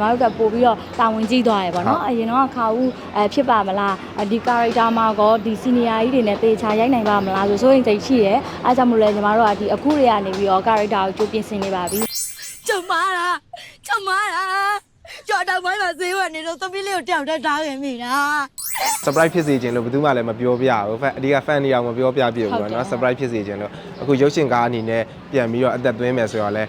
ညီမတို့ကပို့ပြီးတော့တာဝန်ကြီးသွားရယ်ပေါ့နော်အရင်တော့ခါဦးအဲဖြစ်ပါမလားဒီ character မှာကောဒီ senior ကြီးတွေနဲ့တေချာရိုက်နိုင်ပါမလားဆိုဆိုရင်တိတ်ရှိရယ်အားကြောင့်မလို့လဲညီမတို့ကဒီအခုတွေကနေပြီးတော့ character ကိုကြိုပြင်ဆင်နေပါပြီကျမလားကျမလားကြော်တော့မိုင်းမှာဈေးဝယ်နေတော့သမီးလေးကိုတယောက်တည်းထားခင်မိလား surprise ဖြစ်စေခြင်းလို့ဘယ်သူမှလည်းမပြောပြဘူး။ fan အဓိက fan တွေအောင်မပြောပြပြဘူးပေါ့နော် surprise ဖြစ်စေခြင်းလို့အခုရုပ်ရှင်ကားအနေနဲ့ပြန်ပြီးတော့အသက်သွင်းမယ်ဆိုတော့လဲ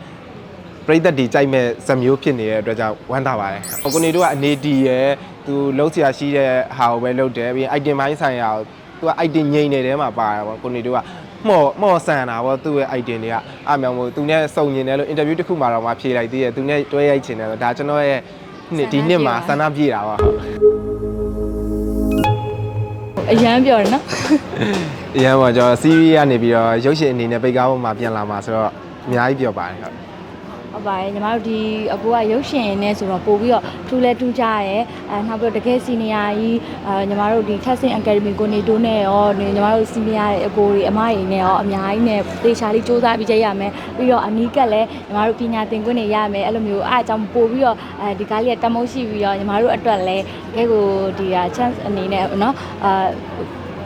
ပရိသတ်ဒီကြိုက်မဲ့ဇာမျိုးဖြစ်နေတဲ့အတွက်ကြောင့်ဝမ်းသာပါတယ်။ကိုနေတို့ကအနေတီရယ်သူလုံးဆရာရှိတဲ့ဟာကိုပဲလုပ်တယ်ပြီးရင် item ပိုင်းဆိုင်ရာကိုသူက item ငိမ့်နေတယ်မှာပါတယ်ပေါ့ကိုနေတို့ကမော့မော့ဆန်တာပေါ့သူ့ရဲ့ item တွေကအားမြောင်မို့သူနဲ့စုံညင်တယ်လို့ interview တစ်ခုမှတော့မှဖြေလိုက်သေးတယ်သူနဲ့တွဲရိုက်ချင်တယ်ဆိုဒါကျွန်တော်ရဲ့နှစ်ဒီနှစ်မှာဆန္ဒပြည့်တာပါဟုတ်အရန်ပြောတယ်နော်အရန်ပေါ့ကျွန်တော်စီးရီးကနေပြီးတော့ရုပ်ရှင်အနေနဲ့ပိတ်ကားပေါ်မှာပြန်လာမှာဆိုတော့အများကြီးပြောပါတယ်ဟုတ် ဟုတ်ပါတယ်ညီမတို့ဒီအကိုကရုပ်ရှင်နဲ့ဆိုတော့ပို့ပြီးတော့ထူးလဲထူးကြရဲအဲနောက်ပြီးတော့တကယ်စီနီယာကြီးအဲညီမတို့ဒီ Testing Academy ကိုနေတိုးနဲ့ရောညီမတို့စီနီယာရဲ့အကိုတွေအမတွေနဲ့ရောအများကြီးနဲ့သေချာလေးစူးစမ်းပြီးကြရမယ်ပြီးတော့အနီးကပ်လဲညီမတို့ပညာသင်ခွင့်တွေရမယ်အဲ့လိုမျိုးအားအကြောင်းပို့ပြီးတော့အဲဒီကားလေးကတမုတ်ရှိပြီးတော့ညီမတို့အတွက်လဲတကယ်ကိုဒီဟာ chance အနေနဲ့နော်အာ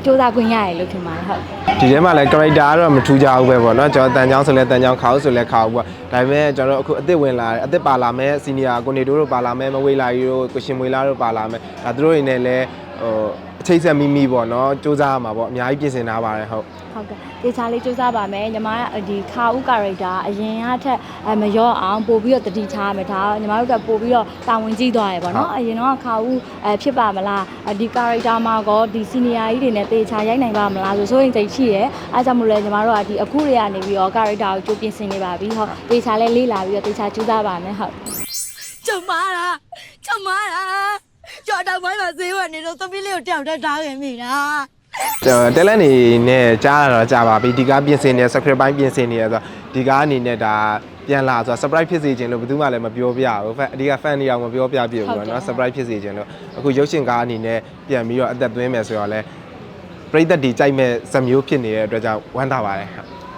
စူးစမ်းခွင့်ရရလို့ထင်ပါတယ်ဟုတ်ဒီထဲမှာလည်း character ကတော့မထူးကြဘူးပဲပေါ့နော်ကျွန်တော်တန်ချောင်းဆိုလဲတန်ချောင်းခေါင်းဆိုလဲခေါင်းပေါ့ဒါပေမဲ့ကျွန်တော်တို့အခုအစ်စ်ဝင်လာတယ်အစ်စ်ပါလာမယ်စီနီယာကိုနေတိုးတို့ပါလာမယ်မဝေးလာကြီးတို့ကိုရှင်မွေလာတို့ပါလာမယ်ဒါသူတို့တွေနဲ့လည်းဟိုအ ချိတ်ဆက်မိမိပေါ့နော်စူးစမ်းရမှာပေါ့အများကြီးပြင်ဆင်ထားပါတယ်ဟုတ်ဟုတ်ကဲ့တေချာလေးစူးစမ်းပါမယ်ညီမကဒီခါဦးကာရိုက်တာအရင်ကထက်အမရော့အောင်ပို့ပြီးတော့တတိထားမယ်ဒါညီမတို့ကပို့ပြီးတော့တာဝန်ကြီးသွားရယ်ပေါ့နော်အရင်တော့ခါဦးအဖြစ်ပါမလားဒီကာရိုက်တာမှာကောဒီ senior ကြီးတွေနဲ့တေချာရိုက်နိုင်ပါမလားဆိုဆိုရင်တိတ်ရှိရယ်အားကြောင့်မလို့လဲညီမတို့ကဒီအခုတွေကနေပြီးတော့ကာရိုက်တာကိုကြိုပြင်ဆင်နေပါပြီဟုတ်တေချာလေးလေးလာပြီးတော့တေချာစူးစမ်းပါမယ်ဟုတ်ကျမလားကျမလား ကြော်တော့မိုင်းမှာဈေးဝယ်နေတော့သမီးလေးကိုတယောက်တည်းထားခင်မိလားကျွန်တော်တယ်လက်နေနဲ့ကြားရတော့ကြာပါပြီဒီကားပြင်ဆင်နေ script ပိုင်းပြင်ဆင်နေရဆိုတော့ဒီကားအနေနဲ့ဒါပြန်လာဆိုတော့ surprise ဖြစ်စေခြင်းလို့ဘယ်သူမှလည်းမပြောပြဘူး fan အဓိက fan တွေအောင်မပြောပြပြဘူးပေါ့နော် surprise ဖြစ်စေခြင်းလို့အခုရုပ်ရှင်ကားအနေနဲ့ပြန်ပြီးတော့အသက်သွင်းမယ်ဆိုတော့လဲပရိသတ်ဒီကြိုက်မဲ့ဇာမျိုးဖြစ်နေတဲ့အတွက်ကြောင့်ဝမ်းသာပါတယ်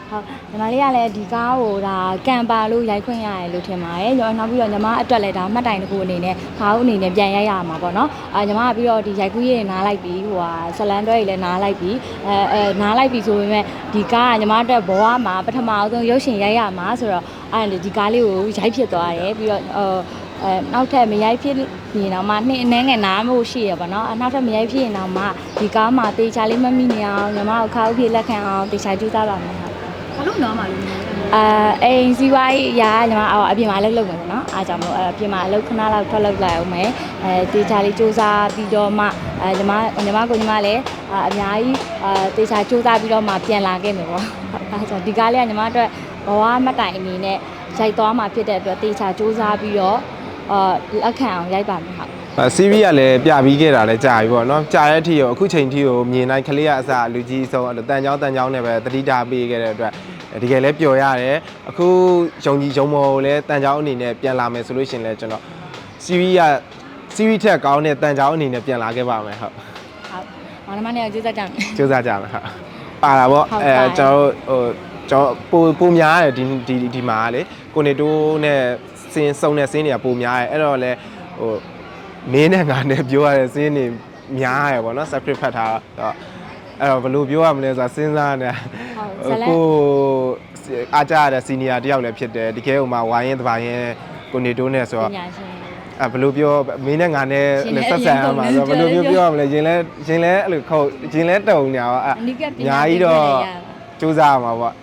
ဟုတ်ဟုတ်ညီမလေးကလည်းဒီကားကိုဒါကံပါလို့ရိုက်ခွင့်ရတယ်လို့ထင်ပါတယ်။နောက်ပြီးတော့ညီမအတွက်လည်းဒါမှတ်တိုင်တစ်ခုအနေနဲ့ခါဦးအနေနဲ့ပြန်ရိုက်ရမှာပေါ့နော်။အာညီမကပြီးတော့ဒီရိုက်ကူးရေးနားလိုက်ပြီးဟိုဟာဇလန်တွဲကြီးလည်းနားလိုက်ပြီးအဲအဲနားလိုက်ပြီးဆိုပေမဲ့ဒီကားကညီမအတွက်ဘဝမှာပထမအဆုံးရုပ်ရှင်ရိုက်ရမှာဆိုတော့အဲဒီဒီကားလေးကိုရိုက်ဖြစ်သွားတယ်ပြီးတော့ဟိုအဲနောက်ထပ်မရိုက်ဖြစ်ရင်တော့မှနှစ်အနည်းငယ်နားမို့ရှိရပါတော့အနောက်ထပ်မရိုက်ဖြစ်ရင်တော့မှဒီကားမှာတေချာလေးမမိနေအောင်ညီမကိုခါဦးပြေလက်ခံအောင်တေချာကြိုးစားပါမယ်ဟုတ် ဘာလို့နားမှာလဲအာအိမ်စီးပွားရေးအရာညီမအော်အပြင်မှာအလုပ်လုပ်မယ်ပေါ့နော်အားကြောင့်မို့အပြင်မှာအလုပ်ခဏလောက်ထွက်လုပ်လိုက်အောင်မယ်အဲတေချာလေးစူးစမ်းပြီးတော့မှအဲညီမညီမကိုညီမလည်းအာအများကြီးအာတေချာစူးစမ်းပြီးတော့မှပြန်လာခဲ့မယ်ပေါ့အားကြောင့်ဒီကားလေးကညီမအတွက်ဘဝမှတ်တိုင်အနေနဲ့ရိုက်သွားမှာဖြစ်တဲ့အတွက်တေချာစူးစမ်းပြီးတော့အာလက်ခံအောင်ရိုက်ပါမယ်ဟုတ် အဲစီးရီးကလည်းပြပြီးခဲ့တာလည်းကြာပြီပေါ့နော်ကြာတဲ့အထိရောအခုချိန်ထိကိုမြင်နိုင်ကလေးကအစားလူကြီးဆုံးအဲ့လိုတန်ချောင်းတန်ချောင်းနဲ့ပဲတတိတာပေးခဲ့တဲ့အတွက်တကယ်လည်းပျော်ရတယ်အခုယုံကြည်ယုံမော်ကိုလည်းတန်ချောင်းအနေနဲ့ပြန်လာမယ်ဆိုလို့ရှိရင်လည်းကျွန်တော်စီးရီးကစီးရီးထက်ကောင်းတဲ့တန်ချောင်းအနေနဲ့ပြန်လာခဲ့ပါမယ်ဟုတ်ဟုတ်မောင်နှမနဲ့ကြိုးစားကြမယ်ကြိုးစားကြမယ်ဟုတ်ပါတာပေါ့ဟုတ်အဲပါတယ်ကျွန်တော်တို့ဟိုကျွန်တော်ပိုပိုများတယ်ဒီဒီဒီမှာလေကိုနေတိုးနဲ့စင်းစုံတဲ့စင်းတွေကပိုများတယ်အဲ့တော့လေဟို မင်းနဲ့ငါနဲ့ပြောရတဲ့စင်းတွေများရယ်ပေါ့နော် separate ဖတ်ထားတော့အဲ့တော့ဘယ်လိုပြောရမလဲဆိုတာစဉ်းစားနေဟုတ်ဇလန်ကိုအားကြရတဲ့ senior တယောက်လည်းဖြစ်တယ်တကယ်ဟိုမှာဝိုင်းရင်တပါရင်ကိုနေတိုးနဲ့ဆိုပတော့ညာရှင်အဲဘယ်လိုပြောမင်းနဲ့ငါနဲ့ရှင်လည်းဆက်ဆံရမှာဆိုတော့ဘယ်လိုပြောပြောရမလဲရင်လဲရင်လဲအဲ့လိုခုတ်ရင်လဲတုံညာပါအဲ့အနိကပအညာများကြီးတော့စူးစမ်းရမှာပေါ့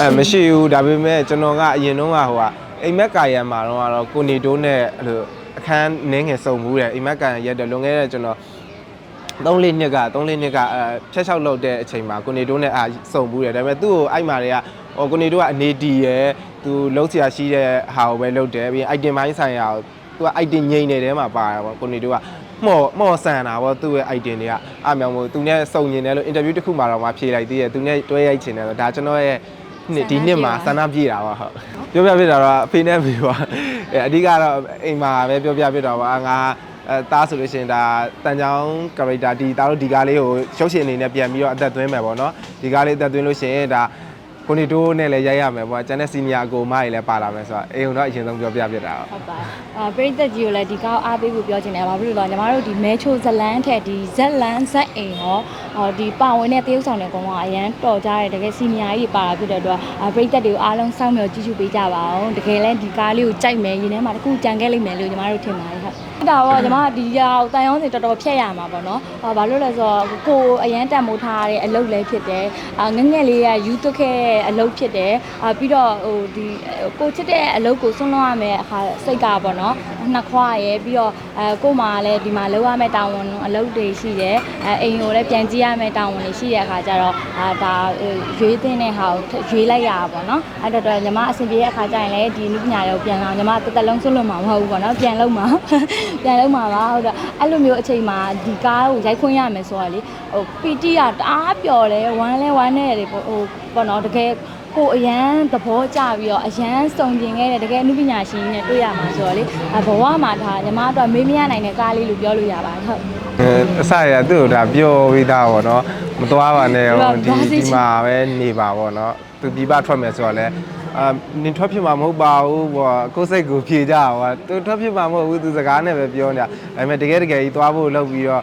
အဲမရှိဘူးဒါပေမဲ့ကျွန်တော်ကအရင်တုန်းကဟိုကအိမ်မက်ကာယံမှာတော့ကတော့ကိုနေတိုးနဲ့အဲ့လို အခန်းနင်းငယ်စုံမှုတယ်အိမ်မက်ကာယံရက်တယ်လွန်ခဲ့တဲ့ကျွန်တော်3လေးနှစ်က3လေးနှစ်ကအဲဖြတ်လျှောက်လုပ်တဲ့အချိန်မှာကိုနေတိုးနဲ့အာစုံမှုတယ်ဒါပေမဲ့သူ့ကိုအိုက်မာတွေကဟိုကိုနေတိုးကအနေတီရယ်သူလုံးဆရာရှိတဲ့ဟာကိုပဲလုပ်တယ်ပြီးရင် item ပိုင်းဆိုင်ရာကိုသူက item ငိမ့်နေတယ်မှာပါတယ်ပေါ့ကိုနေတိုးကမော့မော့ဆန်တာပေါ့သူ့ရဲ့ item တွေကအားမြောင်မို့သူနဲ့စုံညင်တယ်လို့ interview တစ်ခုမှတော့မှဖြေလိုက်သေးတယ်သူနဲ့တွဲရိုက်ချင်တယ်ဆိုဒါကျွန်တော်ရဲ့ နှစ်ဒီနှစ်မှာဆန္ဒပြည့်တာပါဟုတ်ပြောပြပြတာတော့အဖေနဲ့မေပါအဲအဓိကတော့အိမ်မှာပဲပြောပြပြတာပါငါအဲတားဆိုလို့ရှိရင်ဒါတန်ချောင်း character ဒီတားတို့ဒီကားလေးကိုရုပ်ရှင်အနေနဲ့ပြန်ပြီးတော့အသက်သွင်းမယ်ပေါ့နော်ဒီကားလေးအသက်သွင်းလို့ရှိရင်ဒါ ကိုနေတိုးနဲ့လည်းရိုက်ရမယ်ပေါ့ကျန်တဲ့စီနီယာအကိုမကြီးလည်းပါလာမယ်ဆိုတော့အိမ်ကတော့အရင်ဆုံးပြောပြပြတာပေါ့ဟုတ်ပါအာပရိသတ်ကြီးကိုလည်းဒီကောက်အားပေးဖို့ပြောချင်တယ်ဘာဖြစ်လို့လဲညီမတို့ဒီမဲချိုဇလန်းထက်ဒီဇက်လန်းဇက်အိမ်ရောဟောဒီပါဝင်တဲ့တရုပ်ဆောင်တွေကောင်ကအရန်တော်ကြတယ်တကယ်စီနီယာကြီးပါတာဖြစ်တဲ့အတွက်အာပရိသတ်တွေကိုအားလုံးစောင့်မျှော်ကြည့်ရှုပေးကြပါအောင်တကယ်လည်းဒီကားလေးကိုကြိုက်မယ်ရင်းထဲမှာတစ်ခုကြံခဲ့လိမ့်မယ်လို့ညီမတို့ထင်ပါတယ်ဟုတ် ဒါတော့ညီမဒီရောက်တန်ရောင်းစင်တော်တော်ဖြတ်ရမှာပေါ့နော်ဟောဘာလို့လဲဆိုတော့ကိုအရန်တန်မိုးထားတဲ့အလုပ်လည်းဖြစ်တယ်အာငငယ်လေးကယူသွက်ခဲ့တဲ့အလုပ်ဖြစ်တယ်အာပြီးတော့ဟိုဒီကိုချစ်တဲ့အလုပ်ကိုဆွန့်လွတ်ရမယ်အခါစိတ်ကပေါ့နော် နှစ်ခွာရယ်ပြီးတော့အဲကိုမှလည်းဒီမှာလုပ်ရမယ့်တာဝန်အလုပ်တွေရှိတယ်အဲအိမ်ကိုလည်းပြန်ကြည့်ရမယ့်တာဝန်တွေရှိတဲ့အခါကျတော့အာဒါရွေးတဲ့ဟာကိုရွေးလိုက်ရတာပေါ့နော်အဲ့တော့ညီမအဆင်ပြေတဲ့အခါကျရင်လည်းဒီနုပညာတွေကိုပြန်လာညီမတစ်သက်လုံးဆွတ်လွတ်မှာမဟုတ်ဘူးပေါ့နော်ပြန်လုပ်မှာပြန်လုပ်မှာပါဟုတ်တော့အဲ့လိုမျိုးအချိန်မှာဒီကားကိုရိုက်ခွင့်ရမယ်ဆိုတော့လေဟိုပီတီကတအားပျော်တယ်ဝမ်းလဲဝမ်းနဲ့တယ်ပေါ့ဟိုပေါ့နော်တကယ် ကိုအရန်သဘောကျပြီးတော့အရန်စုံကျင်ခဲ့တဲ့တကယ်အမှုပညာရှင်ကြီးနဲ့တွေ့ရမှာဆိုတော့လေအဘဝမှာဒါညီမတို့မေးမရနိုင်တဲ့ကားလေးလို့ပြောလို့ရပါတယ်ဟုတ်အဲအစရသူ့ကိုဒါပြောပြီးသားပေါ့နော်မသွားပါနဲ့ဟိုဒီဒီမှာပဲနေပါပေါ့နော်သူပြပထွက်မယ်ဆိုတော့လဲအာနင်ထွက်ဖြစ်မှာမဟုတ်ပါဘူးပေါ့ကိုယ်စိတ်ကိုဖြေကြပါသူထွက်ဖြစ်မှာမဟုတ်ဘူးသူစကားနဲ့ပဲပြောနေတာဒါပေမဲ့တကယ်တကယ်ကြီးသွားဖို့လုပ်ပြီးတော့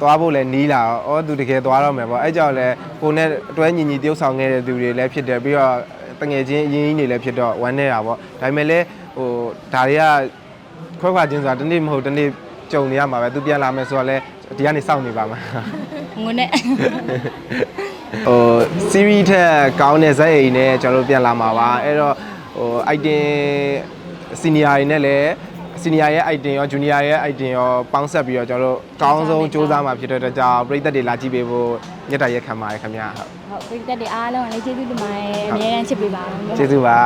သွားဖို့လည်းနီးလာဩသူတကယ်သွားတော့မယ်ပေါ့အဲ့ကြောင့်လဲကိုနဲ့အတွဲညီညီတယောက်ဆောင်ခဲ့တဲ့သူတွေလည်းဖြစ်တယ်ပြီးတော့တငယ်ချင်းအရင်ကြီးတွေလည်းဖြစ်တော့ဝမ်းနေတာပေါ့ဒါပေမဲ့လည်းဟိုဒါတွေကခွဲခွာချင်းဆိုတာတနေ့မဟုတ်တနေ့ကြုံနေရမှာပဲသူပြန်လာမယ်ဆိုတော့လဲဒီကနေစောင့်နေပါမှာငုံနဲ့ဟို series ထက်ကောင်းတဲ့ဇာတ်အိမ်နဲ့ကျွန်တော်တို့ပြန်လာမှာပါအဲ့တော့ဟို item senior တွေနဲ့လည်း senior ရဲ့ item ရော junior ရဲ့ item ရောပေါင်းဆက်ပြီးတော့ကျွန်တော်တို့ကောင်းဆုံးစူးစမ်းမှာဖြစ်တဲ့အတွက်ကြောင့်ပြည်သက်တွေလာကြည့်ပေးဖို့ညက်တာရက်ခံပါတယ်ခင်ဗျာဟုတ်ဟုတ်ပရိသတ်တွေအားလုံးကလည်းကျေးဇူးတင်ပါတယ်အများကြီးချစ်ပေးပါဦးကျေးဇူးပါ